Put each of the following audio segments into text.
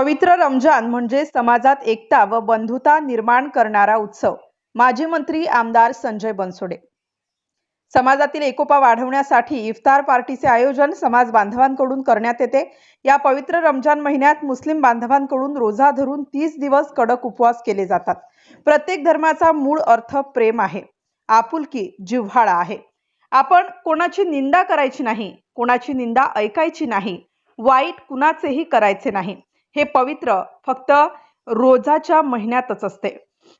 पवित्र रमजान म्हणजे समाजात एकता व बंधुता निर्माण करणारा उत्सव. माजी मंत्री आमदार संजय बनसोडे. समाजातील एकोपा वाढवण्यासाठी इफ्तार पार्टीचे आयोजन समाज बांधवांकडून करण्यात येते. या पवित्र रमजान महिन्यात मुस्लिम बांधवांकडून रोजा धरून तीस दिवस कडक उपवास केले जातात. प्रत्येक धर्माचा मूळ अर्थ प्रेम आहे. आपुलकी जिव्हाळा आहे. आपण कोणाची निंदा करायची नाही कोणाची निंदा ऐकायची नाही वाईट कुणाचेही करायचे नाही. हे पवित्र फक्त रोजाच्या महिन्यातच असते.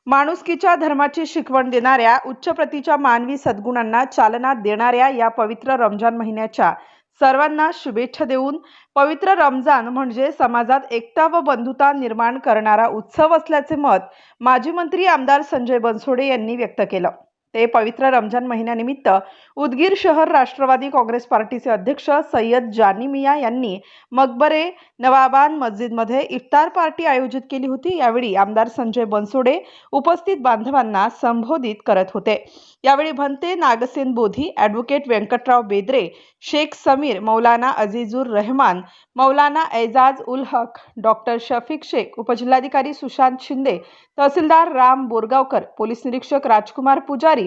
माणुसकीच्या धर्माची शिकवण देणाऱ्या उच्च प्रतीच्या मानवी सद्गुणांना चालना देणाऱ्या या पवित्र रमजान महिन्याच्या सर्वांना शुभेच्छा देऊन पवित्र रमजान म्हणजे समाजात एकता व बंधुता निर्माण करणारा उत्सव असल्याचे मत माजी मंत्री आमदार संजय बनसोडे यांनी व्यक्त केलं. ते पवित्र रमजान महिन्यानिमित्त उदगीर शहर राष्ट्रवादी काँग्रेस पार्टीचे अध्यक्ष सय्यद जानी मिया यांनी मकबरे नवाबान मस्जिदमध्ये इफ्तार पार्टी आयोजित केली होती. यावेळी आमदार संजय बनसोडे उपस्थित बांधवांना संबोधित करत होते. यावेळी भंते नागसेन बोधी ॲडव्होकेट व्यंकटराव बेद्रे शेख समीर मौलाना अझीजुर रहमान मौलाना एजाज उल हक डॉक्टर शफिक शेख उपजिल्हाधिकारी सुशांत शिंदे तहसीलदार राम बोरगावकर पोलीस निरीक्षक राजकुमार पुजारी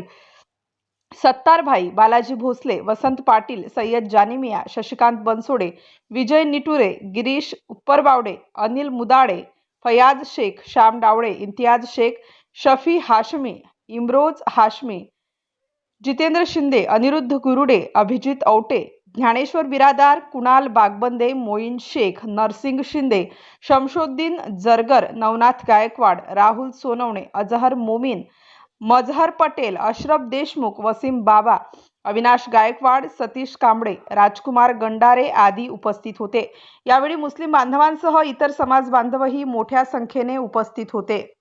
सत्तारभाई बालाजी भोसले वसंत पाटील सय्यद जानिमिया शशिकांत बनसोडे विजय निटुरे गिरीश उपरबावडे अनिल मुदाडे फयाज शेख श्याम डावळे इम्तियाज शेख शफी हाशमी इम्रोज हाशमी जितेंद्र शिंदे अनिरुद्ध गुरुडे अभिजित औटे ज्ञानेश्वर बिरादार कुणाल बागबंदे मोईन शेख नरसिंग शिंदे शमशोद्दीन जरगर नवनाथ गायकवाड राहुल सोनवणे अजहर मोमीन मजहर पटेल अशरफ देशमुख वसीम बाबा अविनाश गायकवाड सतीश कांबळे राजकुमार गंडारे आदी उपस्थित होते. यावेळी मुस्लिम बांधवांसह इतर समाज बांधवही मोठ्या संख्येने उपस्थित होते.